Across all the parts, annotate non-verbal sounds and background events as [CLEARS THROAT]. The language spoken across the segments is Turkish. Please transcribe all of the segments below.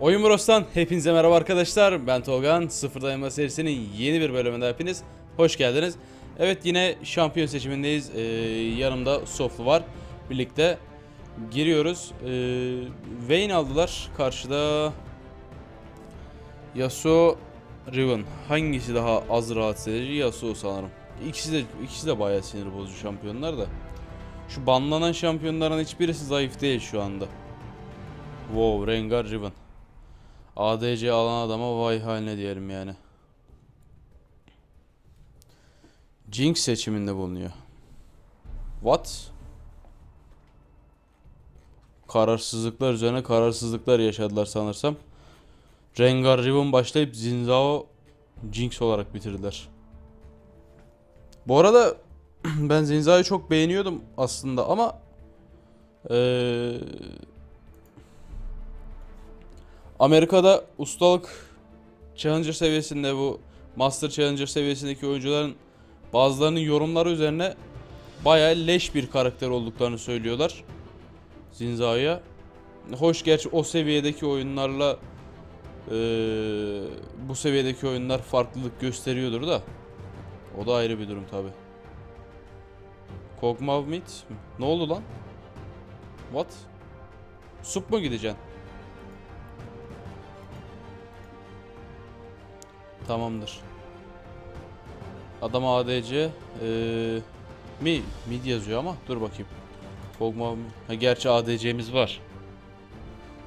Oyun Bros'tan hepinize merhaba arkadaşlar. Ben Tolgan. Sıfır Dayanma serisinin yeni bir bölümünde hepiniz hoş geldiniz. Evet yine şampiyon seçimindeyiz. Ee, yanımda Soflu var. Birlikte giriyoruz. Ee, Vayne aldılar. Karşıda Yasuo Riven. Hangisi daha az rahatsız edici? Yasuo sanırım. İkisi de ikisi de bayağı sinir bozucu şampiyonlar da. Şu banlanan şampiyonların hiçbirisi zayıf değil şu anda. Wow, Rengar Riven. ADC alan adama vay haline diyelim yani. Jinx seçiminde bulunuyor. What? Kararsızlıklar üzerine kararsızlıklar yaşadılar sanırsam. Rengar Riven başlayıp Zinzao Jinx olarak bitirdiler. Bu arada [CLEARS THROAT] ben Zinzao'yu çok beğeniyordum aslında ama eee Amerika'da ustalık Challenger seviyesinde bu Master Challenger seviyesindeki oyuncuların bazılarının yorumları üzerine bayağı leş bir karakter olduklarını söylüyorlar. Zinza'ya. Hoş gerçi o seviyedeki oyunlarla eee, bu seviyedeki oyunlar farklılık gösteriyordur da. O da ayrı bir durum tabi. Kog'Maw Meat? Ne oldu lan? What? Sup mu gideceksin? Tamamdır. Adam ADC eee mi mid yazıyor ama dur bakayım. Kog'Maw mi? Ha, gerçi ADC'miz var.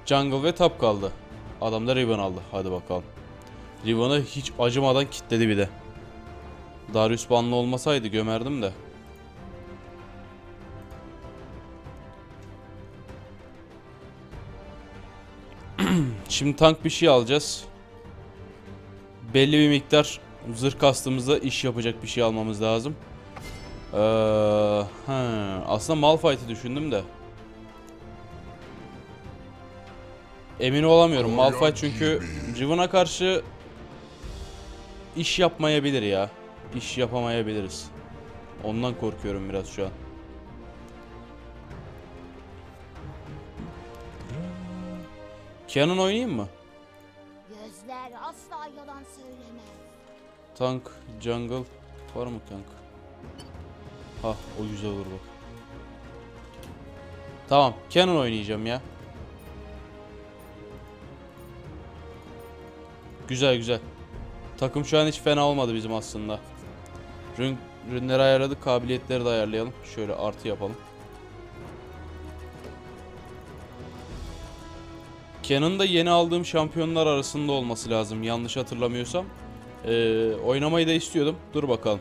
Jungle ve top kaldı. Adam da Riven aldı. Hadi bakalım. Riven'ı hiç acımadan kitledi bir de. Darius banlı olmasaydı gömerdim de. [CLEARS THROAT] Şimdi tank bir şey alacağız belli bir miktar zırh kastığımızda iş yapacak bir şey almamız lazım. Ee, he, aslında Malphite'i düşündüm de. Emin olamıyorum. Malphite çünkü Riven'a karşı iş yapmayabilir ya. İş yapamayabiliriz. Ondan korkuyorum biraz şu an. Canon oynayayım mı? Tank, jungle var mı tank? Ha o güzel olur bak. Tamam, Canon oynayacağım ya. Güzel güzel. Takım şu an hiç fena olmadı bizim aslında. Rün, rünleri ayarladık, kabiliyetleri de ayarlayalım. Şöyle artı yapalım. Canon'da yeni aldığım şampiyonlar arasında olması lazım yanlış hatırlamıyorsam. Ee, oynamayı da istiyordum. Dur bakalım.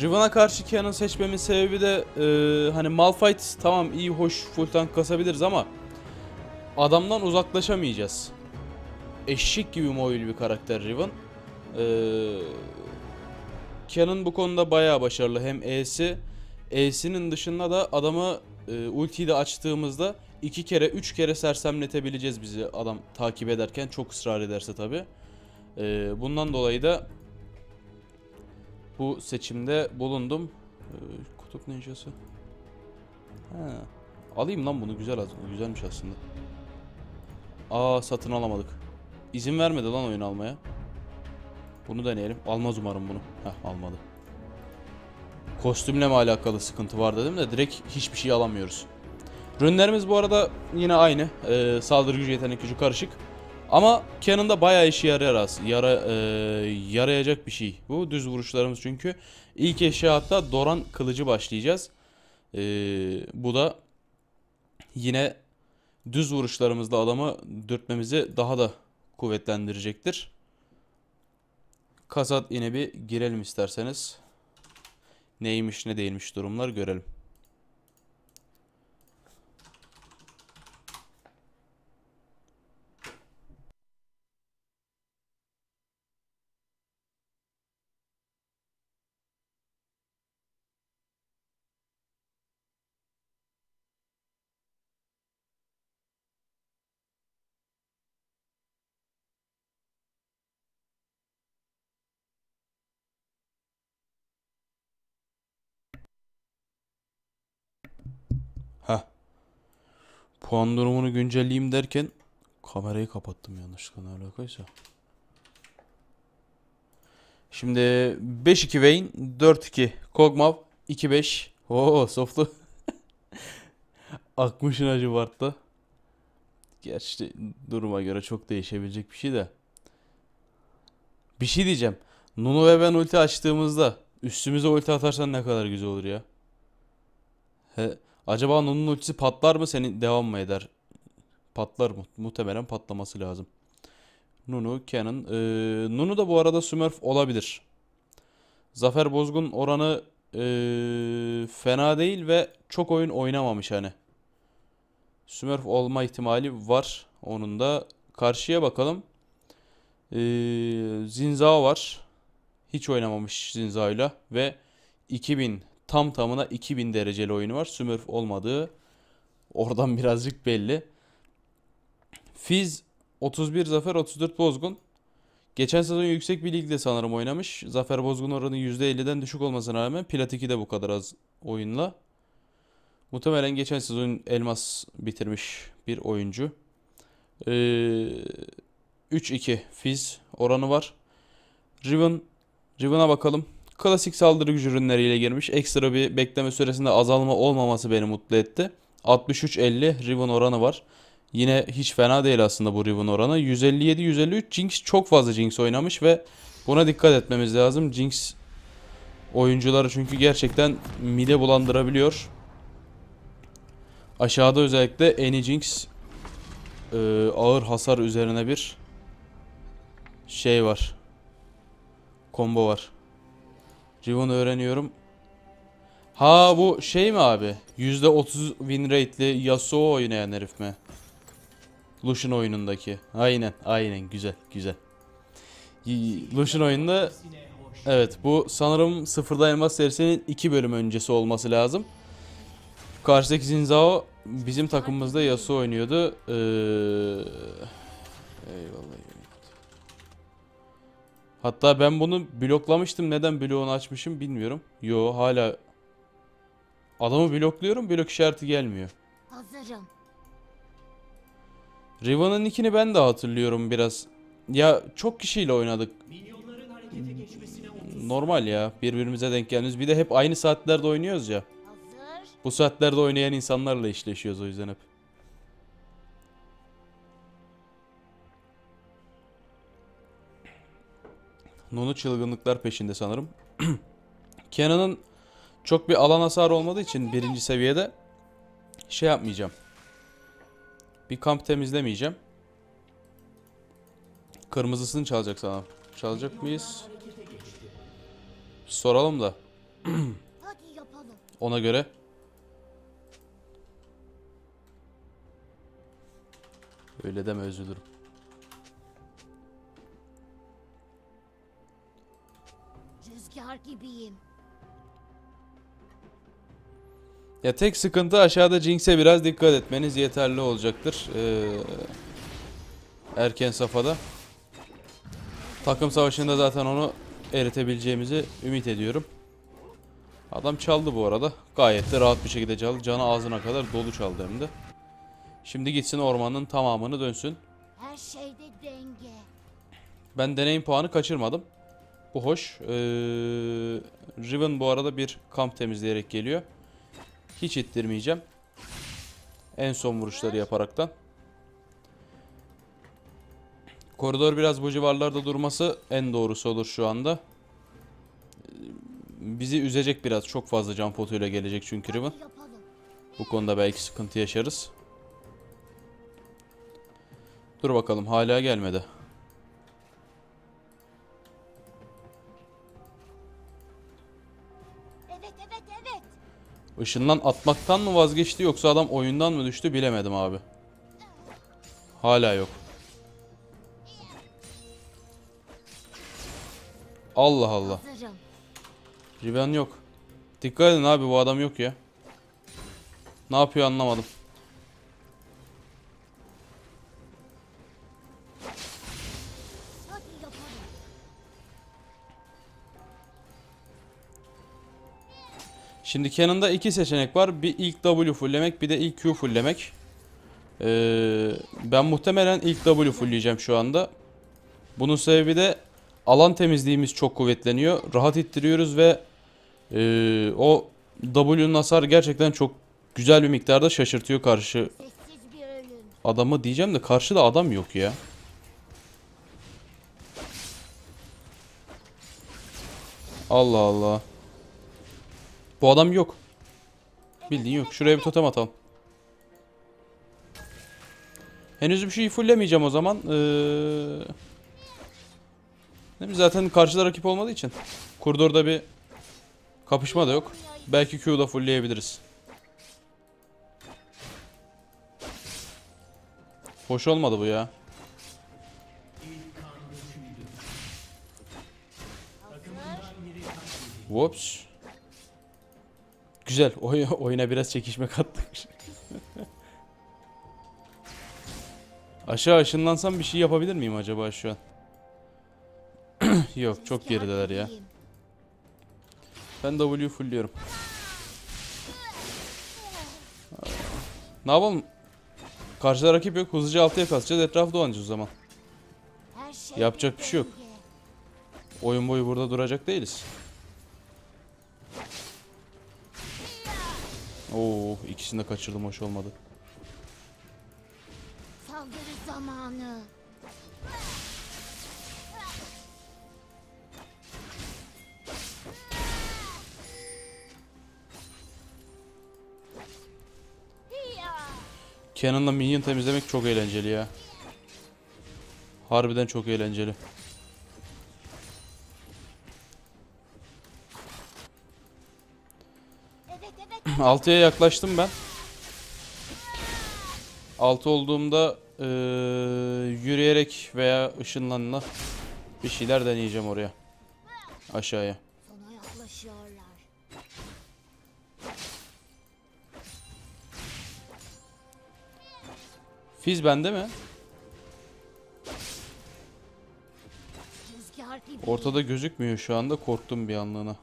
Riven'a karşı Canon seçmemin sebebi de e, hani Malphite tamam iyi hoş full tank kasabiliriz ama adamdan uzaklaşamayacağız. Eşek gibi mobil bir karakter Riven. Ee, Canon bu konuda bayağı başarılı. Hem E'si E'sinin dışında da adamı e, ultiyi de açtığımızda iki kere üç kere sersemletebileceğiz bizi adam takip ederken çok ısrar ederse tabi. Ee, bundan dolayı da bu seçimde bulundum. Ee, kutup ninjası. Ha. Alayım lan bunu güzel az- güzelmiş aslında. Aa satın alamadık. İzin vermedi lan oyun almaya. Bunu deneyelim. Almaz umarım bunu. Heh almadı. Kostümle mi alakalı sıkıntı var dedim de direkt hiçbir şey alamıyoruz. Rünlerimiz bu arada yine aynı. Ee, saldırı gücü, yetenek gücü karışık. Ama Cannon'da bayağı işe yarar az. Yara, e, yarayacak bir şey. Bu düz vuruşlarımız çünkü. İlk eşya hatta Doran kılıcı başlayacağız. Ee, bu da yine düz vuruşlarımızla adamı dürtmemizi daha da kuvvetlendirecektir. Kasat yine bir girelim isterseniz. Neymiş ne değilmiş durumlar görelim. Heh. Puan durumunu güncelleyeyim derken Kamerayı kapattım yanlışlıkla ne alakaysa. Şimdi 5-2 Vayne, 4-2 Kog'Maw, 2-5. Oo softlu. [LAUGHS] Akmışın acı Bart'ta. Gerçi duruma göre çok değişebilecek bir şey de. Bir şey diyeceğim. Nunu ve ben ulti açtığımızda üstümüze ulti atarsan ne kadar güzel olur ya. He, acaba Nunu'nun ultisi patlar mı senin devam mı eder? Patlar mı? Muhtemelen patlaması lazım. Nunu, Canon. Ee, Nunu da bu arada Smurf olabilir. Zafer Bozgun oranı ee, fena değil ve çok oyun oynamamış hani. Smurf olma ihtimali var. Onun da karşıya bakalım. Ee, Zinzao var. Hiç oynamamış Zinzao'yla ve 2000 tam tamına 2000 dereceli oyunu var. Smurf olmadığı oradan [LAUGHS] birazcık belli. Fiz 31 zafer 34 bozgun. Geçen sezon yüksek bir ligde sanırım oynamış. Zafer bozgun oranı %50'den düşük olmasına rağmen Plat 2'de bu kadar az oyunla. Muhtemelen geçen sezon elmas bitirmiş bir oyuncu. Ee, 3-2 Fiz oranı var. Riven Riven'a bakalım. Klasik saldırı gücü ürünleriyle girmiş. Ekstra bir bekleme süresinde azalma olmaması beni mutlu etti. 63-50 Riven oranı var. Yine hiç fena değil aslında bu Riven oranı. 157-153 Jinx çok fazla Jinx oynamış ve buna dikkat etmemiz lazım. Jinx oyuncuları çünkü gerçekten mide bulandırabiliyor. Aşağıda özellikle Annie Jinx e, ağır hasar üzerine bir şey var. Combo var. Riven öğreniyorum. Ha bu şey mi abi? %30 win rate'li Yasuo oynayan herif mi? Lucian oyunundaki. Aynen, aynen güzel, güzel. Lucian oyununda evet bu sanırım sıfırda elmas serisinin 2 bölüm öncesi olması lazım. Karşıdaki Zinzao bizim takımımızda Yasuo oynuyordu. Ee... Eyvallah. Hatta ben bunu bloklamıştım. Neden bloğunu açmışım bilmiyorum. Yo hala adamı blokluyorum. Blok işareti gelmiyor. Hazırım. Riva'nın nickini ben de hatırlıyorum biraz. Ya çok kişiyle oynadık. Normal ya. Birbirimize denk gelmiyoruz. Bir de hep aynı saatlerde oynuyoruz ya. Hazır. Bu saatlerde oynayan insanlarla eşleşiyoruz o yüzden hep. Nunu çılgınlıklar peşinde sanırım. [CLEARS THROAT] Kenan'ın çok bir alan hasarı olmadığı için birinci seviyede şey yapmayacağım. Bir kamp temizlemeyeceğim. Kırmızısını çalacak sana. Çalacak mıyız? Soralım da [CLEARS THROAT] ona göre. Öyle deme üzülürüm. Gibiyim. Ya tek sıkıntı aşağıda Jinx'e biraz dikkat etmeniz yeterli olacaktır. Ee, erken safhada. Takım savaşında zaten onu eritebileceğimizi ümit ediyorum. Adam çaldı bu arada. Gayet de rahat bir şekilde çaldı. Canı ağzına kadar dolu çaldı hem de. Şimdi gitsin ormanın tamamını dönsün. Her şeyde denge. Ben deneyim puanı kaçırmadım. Bu hoş. Ee, Riven bu arada bir kamp temizleyerek geliyor. Hiç ittirmeyeceğim. En son vuruşları yaparaktan. Koridor biraz bu civarlarda durması en doğrusu olur şu anda. Ee, Bizi üzecek biraz. Çok fazla can potuyla gelecek çünkü Riven. Bu konuda belki sıkıntı yaşarız. Dur bakalım hala gelmedi. Işından atmaktan mı vazgeçti yoksa adam oyundan mı düştü bilemedim abi. Hala yok. Allah Allah. Riven yok. Dikkat edin abi bu adam yok ya. Ne yapıyor anlamadım. Şimdi Cannon'da iki seçenek var. Bir ilk W fulllemek bir de ilk Q fulllemek. Ee, ben muhtemelen ilk W fullleyeceğim şu anda. Bunun sebebi de alan temizliğimiz çok kuvvetleniyor. Rahat ittiriyoruz ve ee, o W'nun hasarı gerçekten çok güzel bir miktarda şaşırtıyor karşı adamı diyeceğim de karşıda adam yok ya. Allah Allah. Bu adam yok. Bildiğin yok. Şuraya bir totem atalım. Henüz bir şey fullemeyeceğim o zaman. Ee... Değil mi? Zaten karşıda rakip olmadığı için. Koridorda bir kapışma da yok. Belki Q'da fullleyebiliriz. Hoş olmadı bu ya. Whoops. Güzel. [LAUGHS] Oy oyuna biraz çekişme kattık. Aşağı ışınlansam bir şey yapabilir miyim acaba şu an? [CLEARS THROAT] Yok çok gerideler ya. Ben W fullliyorum. Ne yapalım? Karşıda rakip yok. Hızlıca altıya kasacağız. Etrafı dolanacağız o zaman. Şey Yapacak bir şey yok. Oyun boyu burada duracak değiliz. Oo, ikisini de kaçırdım. Hoş olmadı. Saldırı zamanı. Cannon'la minion temizlemek çok eğlenceli ya. Harbiden çok eğlenceli. 6'ya yaklaştım ben. 6 olduğumda eee, yürüyerek veya ışınlanla bir şeyler deneyeceğim oraya. Aşağıya. Fiz bende mi? Ortada gözükmüyor şu anda. Korktum bir anlığına.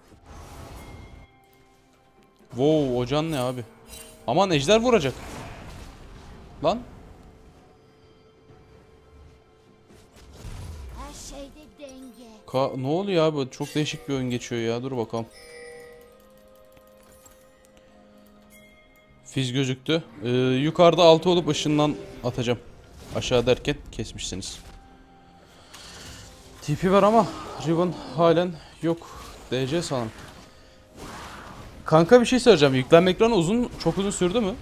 Wow, o can ne abi? Aman ejder vuracak. Lan. Her şeyde denge. Ka ne oluyor abi? Çok değişik bir oyun geçiyor ya. Dur bakalım. Fiz gözüktü. Ee, yukarıda 6 olup ışından atacağım. Aşağı derken kesmişsiniz. TP var ama Riven halen yok. DC sanırım. Kanka bir şey söyleyeceğim. Yüklenme ekranı uzun, çok uzun sürdü mü?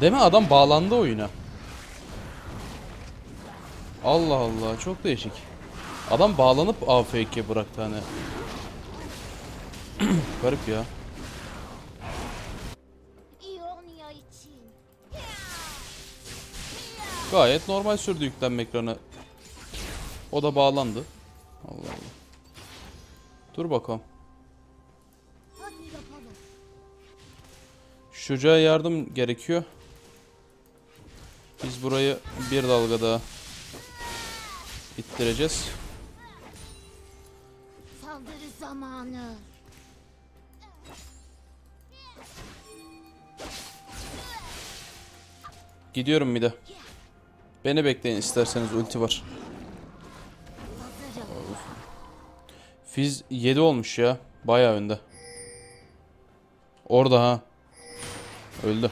Mi? Adam bağlandı oyuna. Allah Allah çok değişik. Adam bağlanıp AFK bıraktı hani. [CLEARS THROAT] Garip ya. Gayet normal sürdü yüklenme ekranı. O da bağlandı. Allah Allah. Dur bakalım. Şu çocuğa yardım gerekiyor. Biz burayı bir dalga daha ittireceğiz. Saldırı zamanı. Gidiyorum bir de. Beni bekleyin isterseniz ulti var. Fiz 7 olmuş ya. Bayağı önde. Orada ha. Öldü.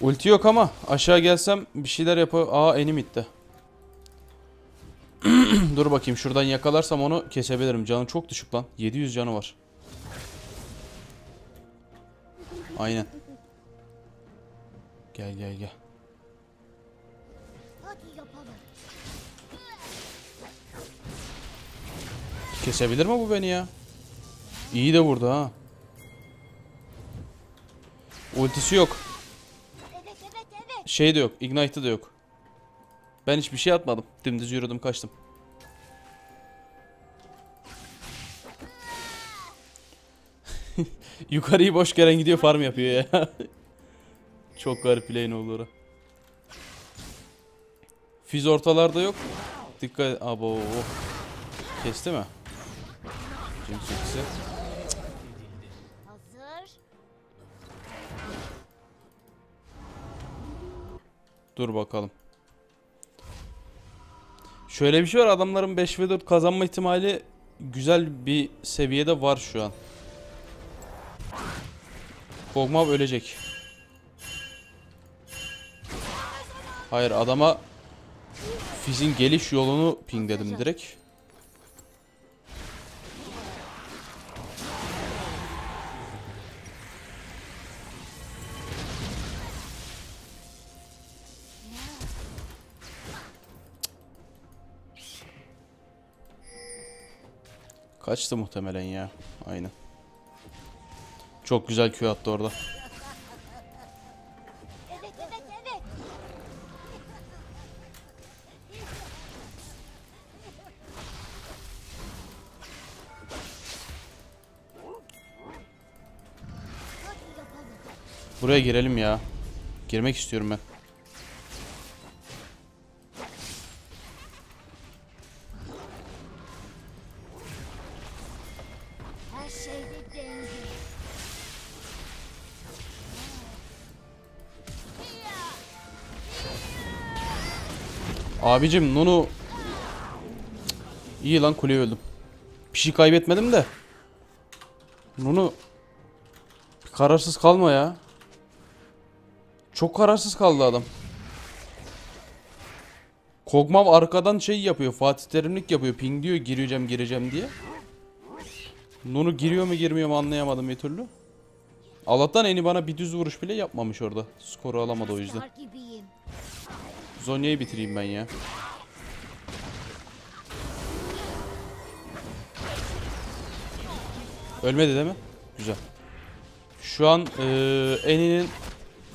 Ulti yok ama aşağı gelsem bir şeyler yapar. Aa enim itti. [CLEARS THROAT] Dur bakayım şuradan yakalarsam onu kesebilirim. Canı çok düşük lan. 700 canı var. Aynen. Gel gel gel. Kesebilir mi bu beni ya? İyi de vurdu ha. Ultisi yok. Şey de yok. Ignite'ı da yok. Ben hiçbir şey atmadım. Dümdüz yürüdüm kaçtım. Yukarıyı boş gelen gidiyor farm yapıyor ya. [LAUGHS] Çok garip lane olur. o. Fiz ortalarda yok. Dikkat abo. Kesti mi? Hazır. Dur bakalım. Şöyle bir şey var adamların 5 ve 4 kazanma ihtimali güzel bir seviyede var şu an. Kog'Maw ölecek. Hayır adama Fizz'in geliş yolunu pingledim direkt. Kaçtı muhtemelen ya. Aynen. Çok güzel Q attı orada. Evet evet evet. Buraya girelim ya. Girmek istiyorum ben. Abicim Nunu İyi lan kuleye öldüm. Bir şey kaybetmedim de. Nunu kararsız kalma ya. Çok kararsız kaldı adam. Kog'Maw arkadan şey yapıyor. Fatih Terimlik yapıyor. Ping diyor gireceğim gireceğim diye. Nunu giriyor mu girmiyor mu anlayamadım bir türlü. Allah'tan Eni bana bir düz vuruş bile yapmamış orada. Skoru alamadı o yüzden. Zonya'yı bitireyim ben ya. Ölmedi değil mi? Güzel. Şu an eee Eni'nin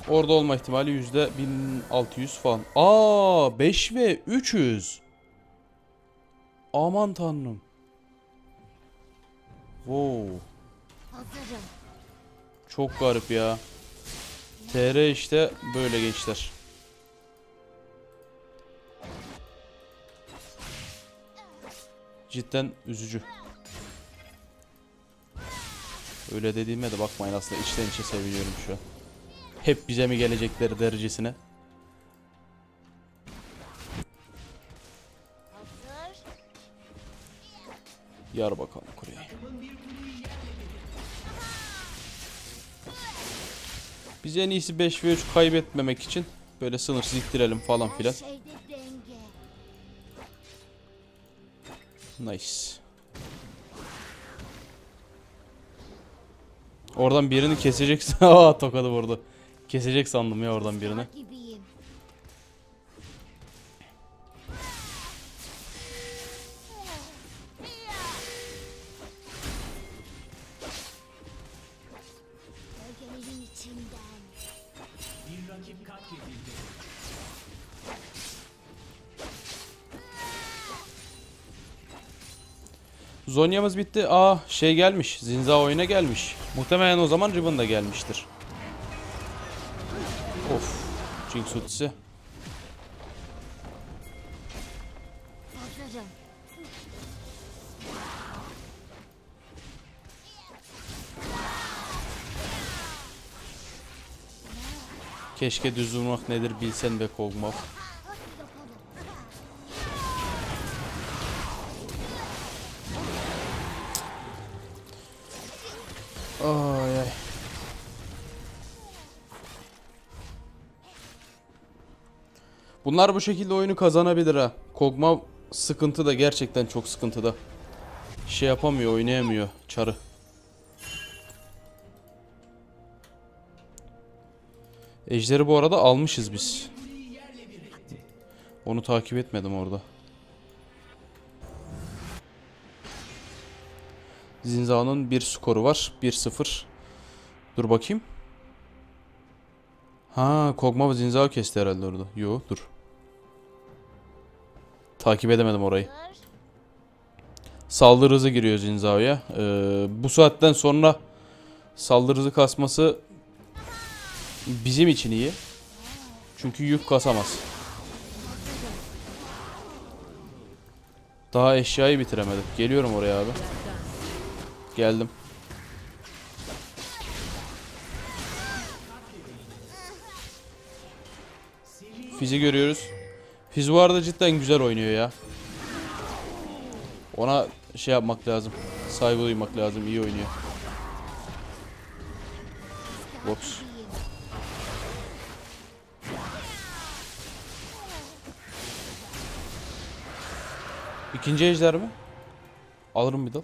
orada olma ihtimali yüzde 1600 falan. Aa 5 ve 300. Aman tanrım. Wow. Çok garip ya. TR işte böyle gençler. Cidden üzücü. Öyle dediğime de bakmayın aslında içten içe seviniyorum şu an. Hep bize mi gelecekleri derecesine. Yar bakalım kureye. Biz en iyisi 5 ve 3 kaybetmemek için böyle sınırsız ittirelim falan filan. Nice. Oradan birini keseceksin. [LAUGHS] Aa tokadı vurdu. Kesecek sandım ya oradan birini. Zonya'mız bitti. Aa şey gelmiş. Zinza oyuna gelmiş. Muhtemelen o zaman Riven da gelmiştir. Of. Jinx ultisi. Keşke düz vurmak nedir bilsen be Kog'Maw. Ay ay. Bunlar bu şekilde oyunu kazanabilir ha. Kog'Maw sıkıntı da gerçekten çok sıkıntıda. Şey yapamıyor, oynayamıyor çarı. Ejderi bu arada almışız biz. Onu takip etmedim orada. Zinza'nın bir skoru var. 1-0. Dur bakayım. Ha, Kog'Maw Zinza'yı kesti herhalde orada. Yo, dur. Takip edemedim orayı. Saldırı hızı giriyor Zinzao'ya. Ee, bu saatten sonra Saldırı hızı kasması bizim için iyi. Çünkü yük kasamaz. Daha eşyayı bitiremedim. Geliyorum oraya abi. Geldim. Fizi görüyoruz. Fiz bu arada cidden güzel oynuyor ya. Ona şey yapmak lazım. Saygı duymak lazım. İyi oynuyor. Ops. İkinci ejder mi? Alırım bir dal.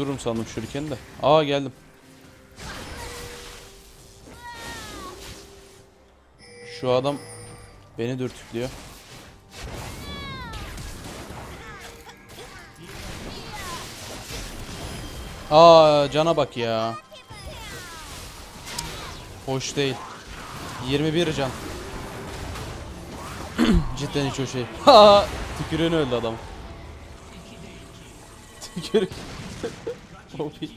Tuttururum sandım şuriken de. Aa geldim. Şu adam beni dürtüklüyor. Aa cana bak ya. Hoş değil. 21 can. [CLEARS THROAT] Cidden hiç hoş değil. [LAUGHS] Ha, tükürüğün öldü adam. Tükürük. İyi.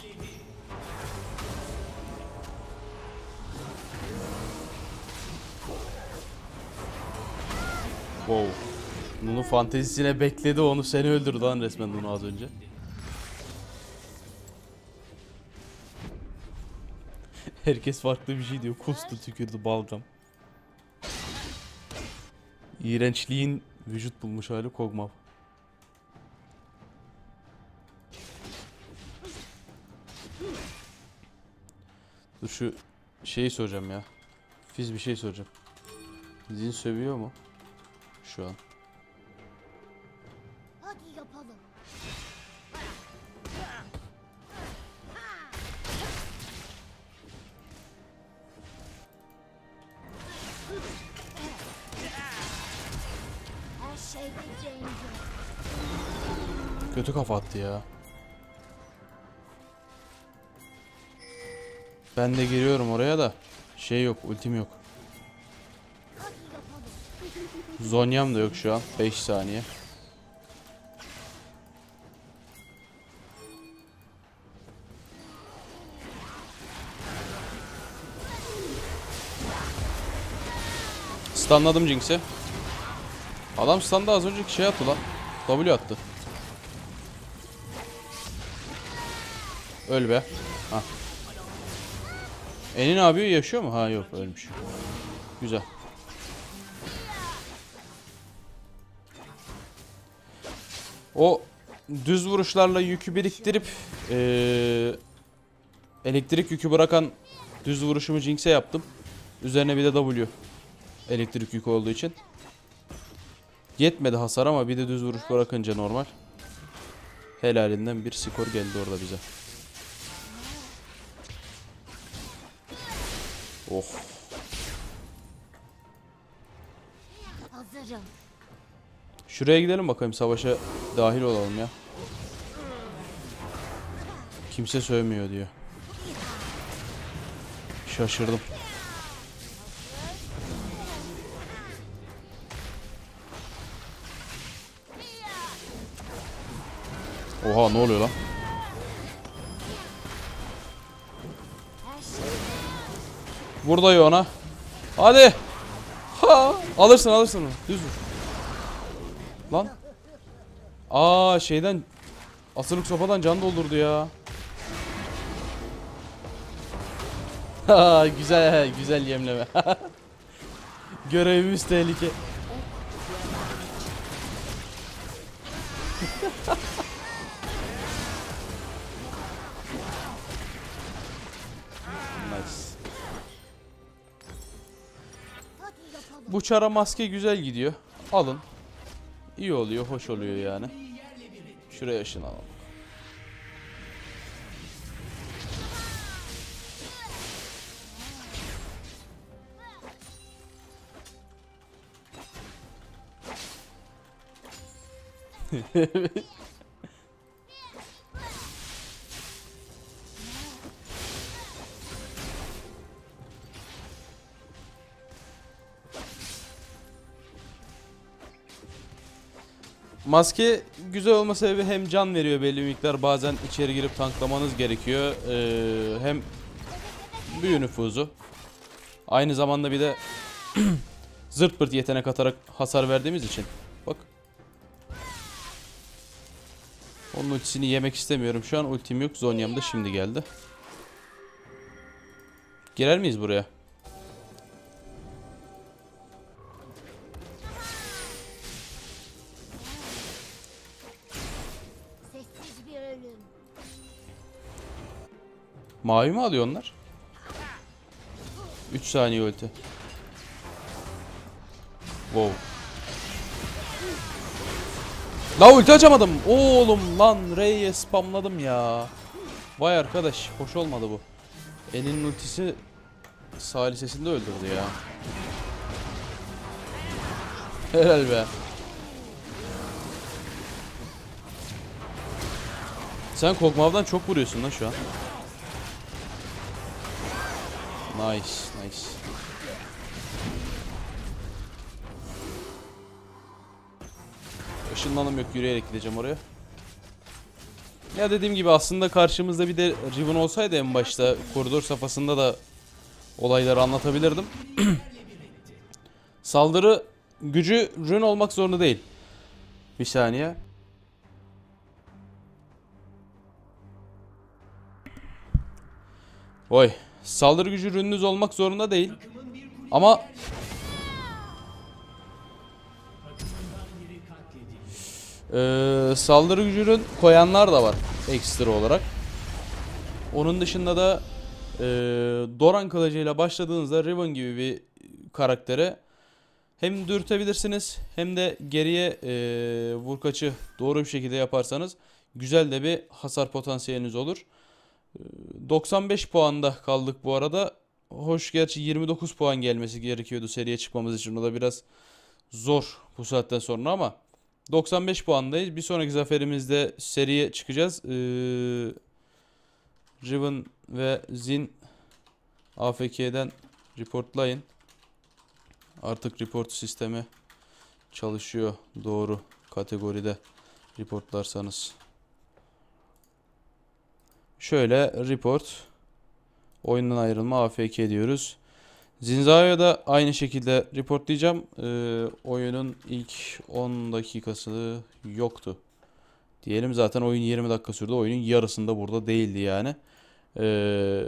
Wow. Bunu fantezisine bekledi onu seni öldürdü lan resmen bunu az önce. Herkes farklı bir şey diyor. Kustu tükürdü balgam. İğrençliğin vücut bulmuş hali Kog'Maw. Dur şu şeyi soracağım ya. Fiz bir şey soracağım. Zin sövüyor mu? Şu an. Hadi yapalım. Denge. Kötü kafa attı ya. Ben de giriyorum oraya da. Şey yok, ultim yok. Zonyam da yok şu an. 5 saniye. Stunladım Jinx'i. Adam standa az önceki şey attı lan. W attı. Öl be. Ha. Eni ne yapıyor? Yaşıyor mu? Ha yok ölmüş. Güzel. O düz vuruşlarla yükü biriktirip eee, elektrik yükü bırakan düz vuruşumu Jinx'e yaptım. Üzerine bir de W. Elektrik yükü olduğu için. Yetmedi hasar ama bir de düz vuruş bırakınca normal. Helalinden bir skor geldi orada bize. Oh. Hazırım. Şuraya gidelim bakayım savaşa dahil olalım ya. Kimse sövmüyor diyor. Şaşırdım. Oha ne oluyor lan? Vur dayı ona. Hadi. Ha, alırsın alırsın onu. Düz vur. Lan. Aa şeyden asırlık sopadan can doldurdu ya. Ha güzel güzel yemleme. [LAUGHS] Görevimiz tehlike. Bu çara maske güzel gidiyor. Alın. İyi oluyor, hoş oluyor yani. Şuraya ışınlanalım. [LAUGHS] Maske güzel olma sebebi hem can veriyor belli bir miktar bazen içeri girip tanklamanız gerekiyor. Ee, hem büyü nüfuzu. Aynı zamanda bir de [CLEARS THROAT] zırt pırt yetenek atarak hasar verdiğimiz için. Bak. Onun ultisini yemek istemiyorum. Şu an ultim yok. Zonya'm da şimdi geldi. Girer miyiz buraya? Mavi mi alıyor onlar? 3 saniye ulti. Wow. La ulti açamadım. Oğlum lan R'ye spamladım ya. Vay arkadaş hoş olmadı bu. Elinin ultisi salisesinde öldürdü ya. Helal be. Sen Kog'Maw'dan çok vuruyorsun lan şu an. Nice, nice. Işınlanım yok yürüyerek gideceğim oraya. Ya dediğim gibi aslında karşımızda bir de Riven olsaydı en başta koridor safhasında da olayları anlatabilirdim. [CLEARS THROAT] Saldırı gücü rune olmak zorunda değil. Bir saniye. Oy. Saldırı gücü ürününüz olmak zorunda değil. Ama Ee, saldırı gücü ürün koyanlar da var ekstra olarak. Onun dışında da ee, Doran kılıcıyla başladığınızda Riven gibi bir karaktere hem dürtebilirsiniz hem de geriye ee, vur doğru bir şekilde yaparsanız güzel de bir hasar potansiyeliniz olur. 95 puanda kaldık bu arada. Hoş gerçi 29 puan gelmesi gerekiyordu seriye çıkmamız için. O da biraz zor bu saatten sonra ama 95 puandayız. Bir sonraki zaferimizde seriye çıkacağız. Ee, Riven ve Zin AFK'den reportlayın. Artık report sistemi çalışıyor doğru kategoride reportlarsanız. Şöyle report oyundan ayrılma AFK diyoruz. Zinza'ya da aynı şekilde reportlayacağım. Ee, oyunun ilk 10 dakikası yoktu. Diyelim zaten oyun 20 dakika sürdü. Oyunun yarısında burada değildi yani. Ee,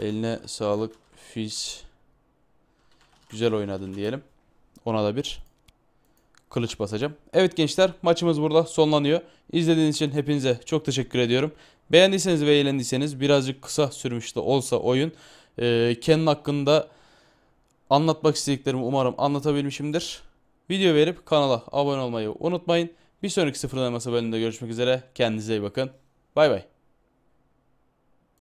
eline sağlık Fizz. Güzel oynadın diyelim. Ona da bir kılıç basacağım. Evet gençler maçımız burada sonlanıyor. İzlediğiniz için hepinize çok teşekkür ediyorum. Beğendiyseniz ve eğlendiyseniz birazcık kısa sürmüş de olsa oyun. Ee, Kenan hakkında anlatmak istediklerimi umarım anlatabilmişimdir. Video verip kanala abone olmayı unutmayın. Bir sonraki sıfırlaması bölümünde görüşmek üzere. Kendinize iyi bakın. Bay bay.